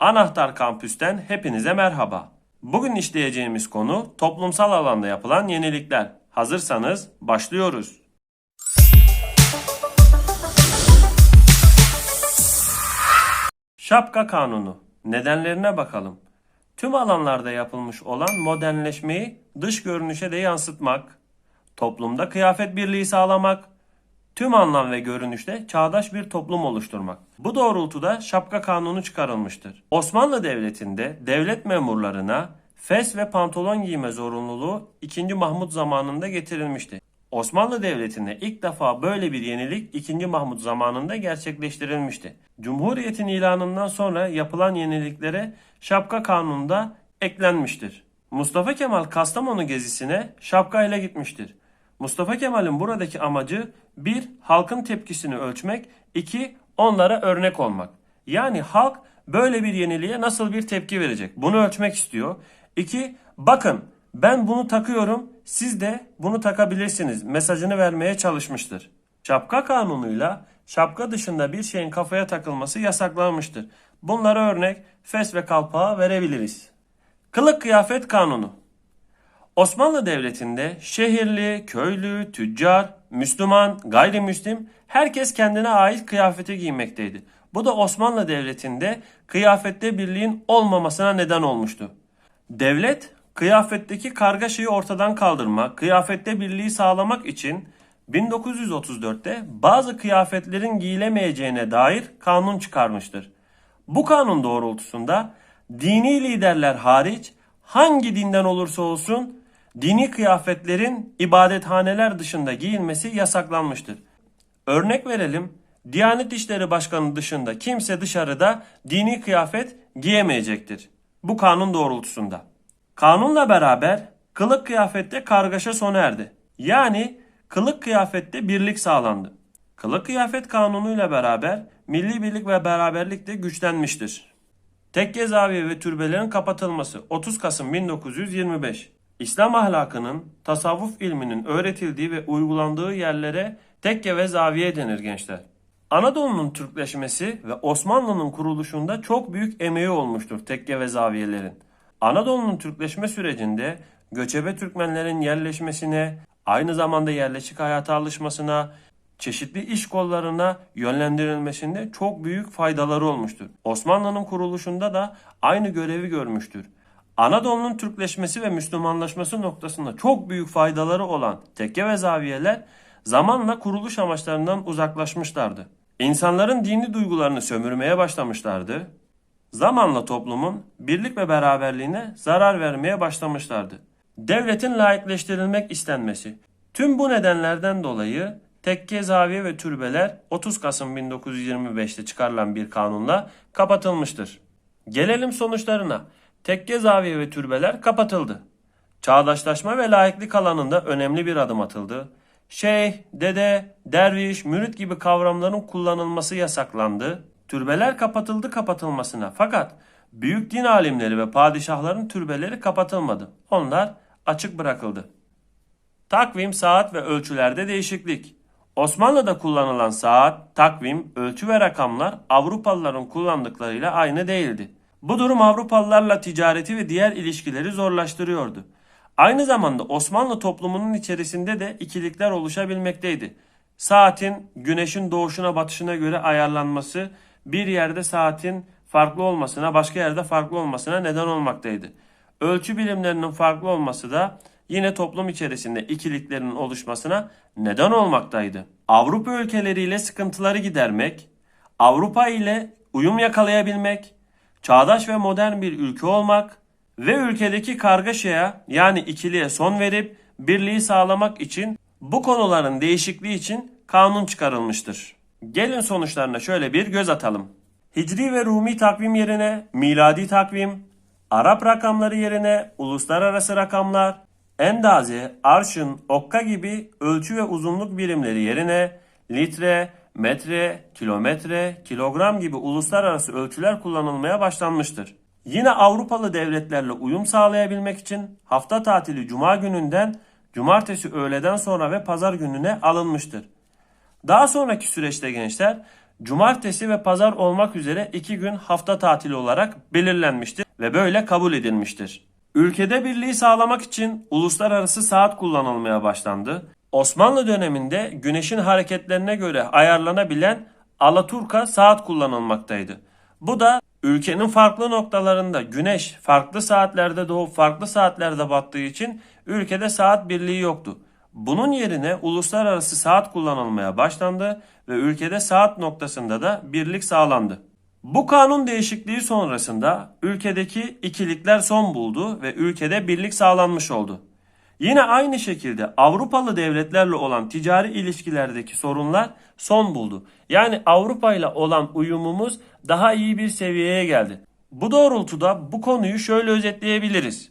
Anahtar Kampüs'ten hepinize merhaba. Bugün işleyeceğimiz konu toplumsal alanda yapılan yenilikler. Hazırsanız başlıyoruz. Şapka Kanunu. Nedenlerine bakalım. Tüm alanlarda yapılmış olan modernleşmeyi dış görünüşe de yansıtmak, toplumda kıyafet birliği sağlamak, tüm anlam ve görünüşte çağdaş bir toplum oluşturmak. Bu doğrultuda şapka kanunu çıkarılmıştır. Osmanlı Devleti'nde devlet memurlarına fes ve pantolon giyme zorunluluğu 2. Mahmut zamanında getirilmişti. Osmanlı Devleti'nde ilk defa böyle bir yenilik 2. Mahmut zamanında gerçekleştirilmişti. Cumhuriyetin ilanından sonra yapılan yeniliklere şapka kanununda eklenmiştir. Mustafa Kemal Kastamonu gezisine şapkayla gitmiştir. Mustafa Kemal'in buradaki amacı bir halkın tepkisini ölçmek, iki onlara örnek olmak. Yani halk böyle bir yeniliğe nasıl bir tepki verecek? Bunu ölçmek istiyor. İki bakın ben bunu takıyorum siz de bunu takabilirsiniz mesajını vermeye çalışmıştır. Şapka kanunuyla şapka dışında bir şeyin kafaya takılması yasaklanmıştır. Bunlara örnek fes ve kalpağı verebiliriz. Kılık kıyafet kanunu. Osmanlı Devleti'nde şehirli, köylü, tüccar, Müslüman, gayrimüslim herkes kendine ait kıyafeti giymekteydi. Bu da Osmanlı Devleti'nde kıyafette birliğin olmamasına neden olmuştu. Devlet kıyafetteki kargaşayı ortadan kaldırmak, kıyafette birliği sağlamak için 1934'te bazı kıyafetlerin giyilemeyeceğine dair kanun çıkarmıştır. Bu kanun doğrultusunda dini liderler hariç hangi dinden olursa olsun dini kıyafetlerin ibadethaneler dışında giyilmesi yasaklanmıştır. Örnek verelim. Diyanet İşleri Başkanı dışında kimse dışarıda dini kıyafet giyemeyecektir. Bu kanun doğrultusunda. Kanunla beraber kılık kıyafette kargaşa sona erdi. Yani kılık kıyafette birlik sağlandı. Kılık kıyafet kanunuyla beraber milli birlik ve beraberlik de güçlenmiştir. Tekke zaviye ve türbelerin kapatılması 30 Kasım 1925. İslam ahlakının, tasavvuf ilminin öğretildiği ve uygulandığı yerlere tekke ve zaviye denir gençler. Anadolu'nun Türkleşmesi ve Osmanlı'nın kuruluşunda çok büyük emeği olmuştur tekke ve zaviyelerin. Anadolu'nun Türkleşme sürecinde göçebe Türkmenlerin yerleşmesine, aynı zamanda yerleşik hayata alışmasına, çeşitli iş kollarına yönlendirilmesinde çok büyük faydaları olmuştur. Osmanlı'nın kuruluşunda da aynı görevi görmüştür. Anadolu'nun Türkleşmesi ve Müslümanlaşması noktasında çok büyük faydaları olan tekke ve zaviyeler zamanla kuruluş amaçlarından uzaklaşmışlardı. İnsanların dini duygularını sömürmeye başlamışlardı. Zamanla toplumun birlik ve beraberliğine zarar vermeye başlamışlardı. Devletin laikleştirilmek istenmesi. Tüm bu nedenlerden dolayı tekke, zaviye ve türbeler 30 Kasım 1925'te çıkarılan bir kanunla kapatılmıştır. Gelelim sonuçlarına. Tekke, zaviye ve türbeler kapatıldı. Çağdaşlaşma ve laiklik alanında önemli bir adım atıldı. Şeyh, dede, derviş, mürit gibi kavramların kullanılması yasaklandı. Türbeler kapatıldı kapatılmasına fakat büyük din alimleri ve padişahların türbeleri kapatılmadı. Onlar açık bırakıldı. Takvim, saat ve ölçülerde değişiklik. Osmanlı'da kullanılan saat, takvim, ölçü ve rakamlar Avrupalıların kullandıklarıyla aynı değildi. Bu durum Avrupalılarla ticareti ve diğer ilişkileri zorlaştırıyordu. Aynı zamanda Osmanlı toplumunun içerisinde de ikilikler oluşabilmekteydi. Saatin güneşin doğuşuna batışına göre ayarlanması bir yerde saatin farklı olmasına, başka yerde farklı olmasına neden olmaktaydı. Ölçü birimlerinin farklı olması da yine toplum içerisinde ikiliklerin oluşmasına neden olmaktaydı. Avrupa ülkeleriyle sıkıntıları gidermek, Avrupa ile uyum yakalayabilmek, çağdaş ve modern bir ülke olmak ve ülkedeki kargaşaya yani ikiliye son verip birliği sağlamak için bu konuların değişikliği için kanun çıkarılmıştır. Gelin sonuçlarına şöyle bir göz atalım. Hicri ve Rumi takvim yerine miladi takvim, Arap rakamları yerine uluslararası rakamlar, endaze, arşın, okka gibi ölçü ve uzunluk birimleri yerine litre, metre, kilometre, kilogram gibi uluslararası ölçüler kullanılmaya başlanmıştır. Yine Avrupalı devletlerle uyum sağlayabilmek için hafta tatili cuma gününden cumartesi öğleden sonra ve pazar gününe alınmıştır. Daha sonraki süreçte gençler cumartesi ve pazar olmak üzere iki gün hafta tatili olarak belirlenmiştir ve böyle kabul edilmiştir. Ülkede birliği sağlamak için uluslararası saat kullanılmaya başlandı. Osmanlı döneminde güneşin hareketlerine göre ayarlanabilen Alaturka saat kullanılmaktaydı. Bu da ülkenin farklı noktalarında güneş farklı saatlerde doğup farklı saatlerde battığı için ülkede saat birliği yoktu. Bunun yerine uluslararası saat kullanılmaya başlandı ve ülkede saat noktasında da birlik sağlandı. Bu kanun değişikliği sonrasında ülkedeki ikilikler son buldu ve ülkede birlik sağlanmış oldu. Yine aynı şekilde Avrupalı devletlerle olan ticari ilişkilerdeki sorunlar son buldu. Yani Avrupa ile olan uyumumuz daha iyi bir seviyeye geldi. Bu doğrultuda bu konuyu şöyle özetleyebiliriz.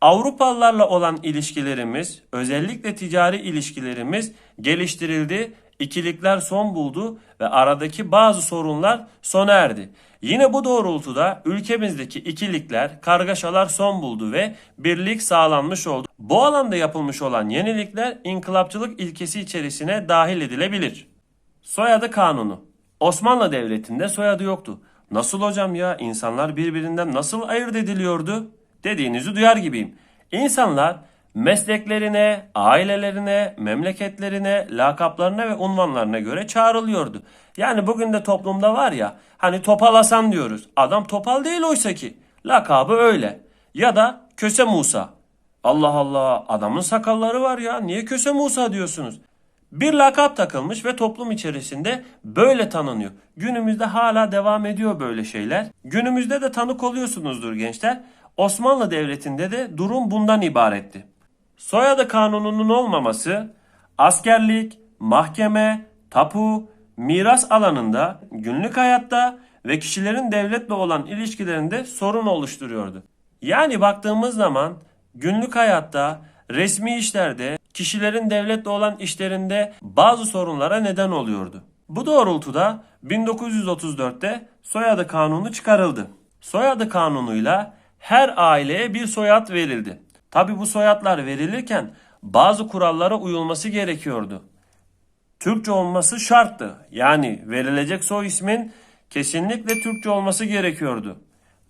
Avrupalılarla olan ilişkilerimiz, özellikle ticari ilişkilerimiz geliştirildi, ikilikler son buldu ve aradaki bazı sorunlar sona erdi. Yine bu doğrultuda ülkemizdeki ikilikler, kargaşalar son buldu ve birlik sağlanmış oldu. Bu alanda yapılmış olan yenilikler inkılapçılık ilkesi içerisine dahil edilebilir. Soyadı kanunu. Osmanlı Devleti'nde soyadı yoktu. Nasıl hocam ya insanlar birbirinden nasıl ayırt ediliyordu? Dediğinizi duyar gibiyim. İnsanlar mesleklerine, ailelerine, memleketlerine, lakaplarına ve unvanlarına göre çağrılıyordu. Yani bugün de toplumda var ya hani Topal Hasan diyoruz. Adam Topal değil oysa ki. Lakabı öyle. Ya da Köse Musa. Allah Allah adamın sakalları var ya niye Köse Musa diyorsunuz? Bir lakap takılmış ve toplum içerisinde böyle tanınıyor. Günümüzde hala devam ediyor böyle şeyler. Günümüzde de tanık oluyorsunuzdur gençler. Osmanlı Devleti'nde de durum bundan ibaretti. Soyadı kanununun olmaması askerlik, mahkeme, tapu, miras alanında, günlük hayatta ve kişilerin devletle olan ilişkilerinde sorun oluşturuyordu. Yani baktığımız zaman günlük hayatta, resmi işlerde, kişilerin devletle olan işlerinde bazı sorunlara neden oluyordu. Bu doğrultuda 1934'te soyadı kanunu çıkarıldı. Soyadı kanunuyla her aileye bir soyad verildi. Tabi bu soyadlar verilirken bazı kurallara uyulması gerekiyordu. Türkçe olması şarttı. Yani verilecek soy ismin kesinlikle Türkçe olması gerekiyordu.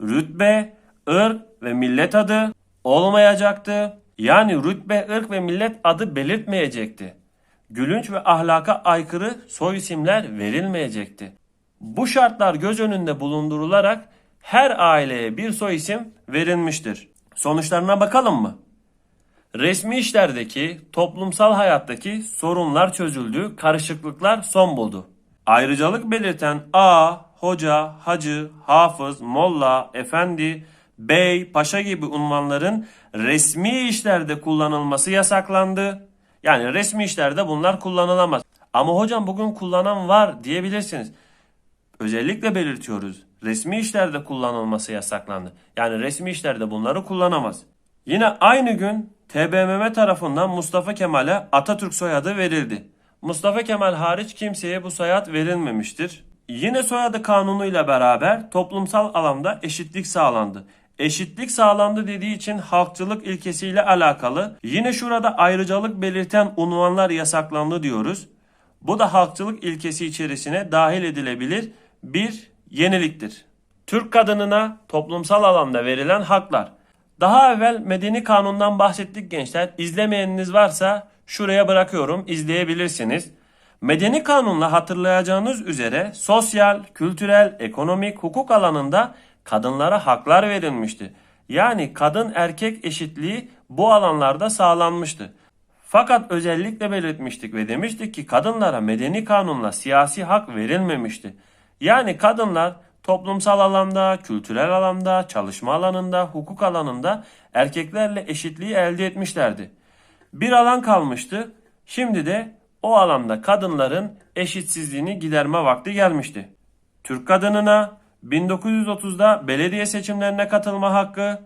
Rütbe, ırk ve millet adı olmayacaktı. Yani rütbe, ırk ve millet adı belirtmeyecekti. Gülünç ve ahlaka aykırı soy isimler verilmeyecekti. Bu şartlar göz önünde bulundurularak her aileye bir soy isim verilmiştir. Sonuçlarına bakalım mı? Resmi işlerdeki, toplumsal hayattaki sorunlar çözüldü, karışıklıklar son buldu. Ayrıcalık belirten A, hoca, hacı, hafız, molla, efendi, bey, paşa gibi unvanların resmi işlerde kullanılması yasaklandı. Yani resmi işlerde bunlar kullanılamaz. Ama hocam bugün kullanan var diyebilirsiniz. Özellikle belirtiyoruz. Resmi işlerde kullanılması yasaklandı. Yani resmi işlerde bunları kullanamaz. Yine aynı gün TBMM tarafından Mustafa Kemal'e Atatürk soyadı verildi. Mustafa Kemal hariç kimseye bu soyad verilmemiştir. Yine soyadı kanunuyla beraber toplumsal alanda eşitlik sağlandı. Eşitlik sağlandı dediği için halkçılık ilkesiyle alakalı. Yine şurada ayrıcalık belirten unvanlar yasaklandı diyoruz. Bu da halkçılık ilkesi içerisine dahil edilebilir bir yeniliktir. Türk kadınına toplumsal alanda verilen haklar. Daha evvel Medeni Kanun'dan bahsettik gençler. İzlemeyeniniz varsa şuraya bırakıyorum izleyebilirsiniz. Medeni Kanun'la hatırlayacağınız üzere sosyal, kültürel, ekonomik, hukuk alanında kadınlara haklar verilmişti. Yani kadın erkek eşitliği bu alanlarda sağlanmıştı. Fakat özellikle belirtmiştik ve demiştik ki kadınlara medeni kanunla siyasi hak verilmemişti. Yani kadınlar toplumsal alanda, kültürel alanda, çalışma alanında, hukuk alanında erkeklerle eşitliği elde etmişlerdi. Bir alan kalmıştı. Şimdi de o alanda kadınların eşitsizliğini giderme vakti gelmişti. Türk kadınına 1930'da belediye seçimlerine katılma hakkı,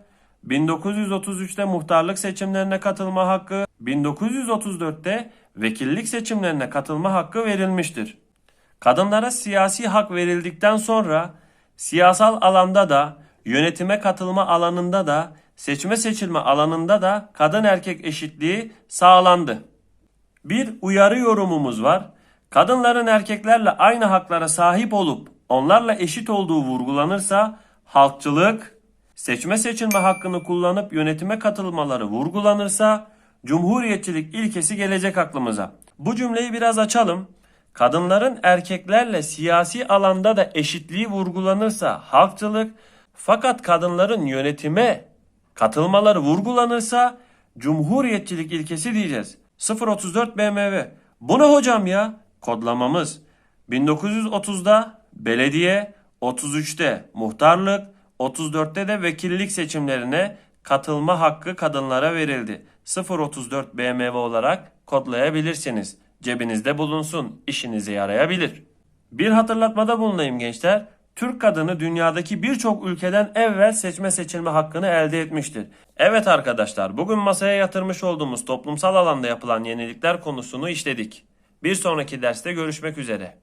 1933'te muhtarlık seçimlerine katılma hakkı, 1934'te vekillik seçimlerine katılma hakkı verilmiştir. Kadınlara siyasi hak verildikten sonra siyasal alanda da, yönetime katılma alanında da, seçme seçilme alanında da kadın erkek eşitliği sağlandı. Bir uyarı yorumumuz var. Kadınların erkeklerle aynı haklara sahip olup onlarla eşit olduğu vurgulanırsa halkçılık, seçme seçilme hakkını kullanıp yönetime katılmaları vurgulanırsa cumhuriyetçilik ilkesi gelecek aklımıza. Bu cümleyi biraz açalım. Kadınların erkeklerle siyasi alanda da eşitliği vurgulanırsa halkçılık, fakat kadınların yönetime katılmaları vurgulanırsa cumhuriyetçilik ilkesi diyeceğiz. 034 BMW. Bu ne hocam ya? Kodlamamız. 1930'da belediye, 33'te muhtarlık, 34'te de vekillik seçimlerine katılma hakkı kadınlara verildi. 034 BMW olarak kodlayabilirsiniz. Cebinizde bulunsun, işinize yarayabilir. Bir hatırlatmada bulunayım gençler. Türk kadını dünyadaki birçok ülkeden evvel seçme seçilme hakkını elde etmiştir. Evet arkadaşlar, bugün masaya yatırmış olduğumuz toplumsal alanda yapılan yenilikler konusunu işledik. Bir sonraki derste görüşmek üzere.